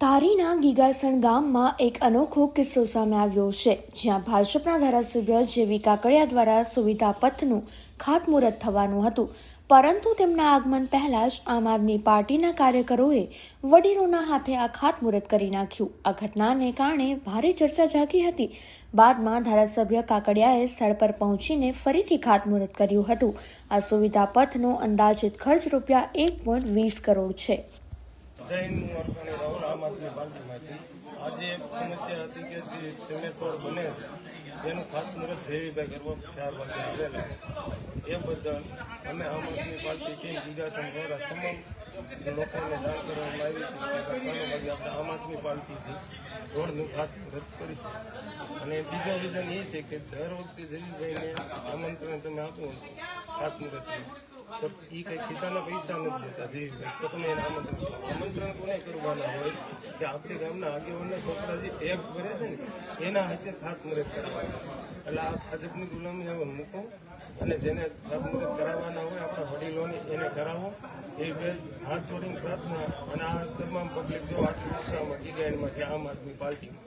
ધારીના ગીગાસણ ગામમાં એક અનોખો કિસ્સો સામે આવ્યો છે, જ્યાં ભાજપના ધારાસભ્ય જેવી કાકડિયા દ્વારા સુવિધા પથનું ખાતમુહૂર્ત થવાનું હતું. પરંતુ તેમના આગમન પહેલા જ આમ આદમી પાર્ટીના કાર્યકરોએ વડીલોના હાથે આ ખાતમુહૂર્ત કરી નાખ્યું. આ ઘટનાને કારણે ભારે ચર્ચા જાગી હતી. બાદમાં ધારાસભ્ય કાકડિયાએ સ્થળ પર પહોંચીને ફરીથી ખાતમુહૂર્ત કર્યું હતું. આ સુવિધા પથનો અંદાજિત ખર્ચ રૂપિયા એક પોઈન્ટ વીસ કરોડ છે. જૈન અને રાહુલ આમ આદમી પાર્ટીમાંથી. આજે એક સમસ્યા હતી કે જે સિમેન્ટ રોડ બને છે, એનું ખાતમુહૂર્ત જેવીભાઈ કરવા ચાર વાગે આવેલા. એ બદલ અમે આમ આદમી પાર્ટી ટીમ ગીગાસન દ્વારા તમામ લોકોને જાણ કરવામાં આવી છે આપણે આમ આદમી પાર્ટીથી રોડનું ખાતમુહૂર્ત કરીશું. અને બીજો રીઝન એ છે કે દર વખતે જયવીભાઈને આમંત્રણ તમે આપો ખાતમુહૂર્તનું તો એ કંઈ ખિસ્સાના પૈસા નથી દેતા જયવીભાઈ તો તમે એને આમંત્રણ. આમંત્રણ કોને કરવાના હોય કે આપણે ગામના આગેવાનના છોકરા જે ટેક્સ ભરે છે ને, એના હાથે ખાતમુહૂર્ત કરવાના એટલે આ ભાજપની ગુલામી હવે મૂકો અને જેને ખાતમુહૂર્ત કરાવવાના હોય, આપણા વડીલોને એને કરાવો. એ બે હાથ જોડીને પ્રાર્થના અને આ તમામ પબ્લિક જો આટલી ઉત્સાહમાં ડિઝાઇનમાં છે, આમ આદમી પાર્ટીમાં.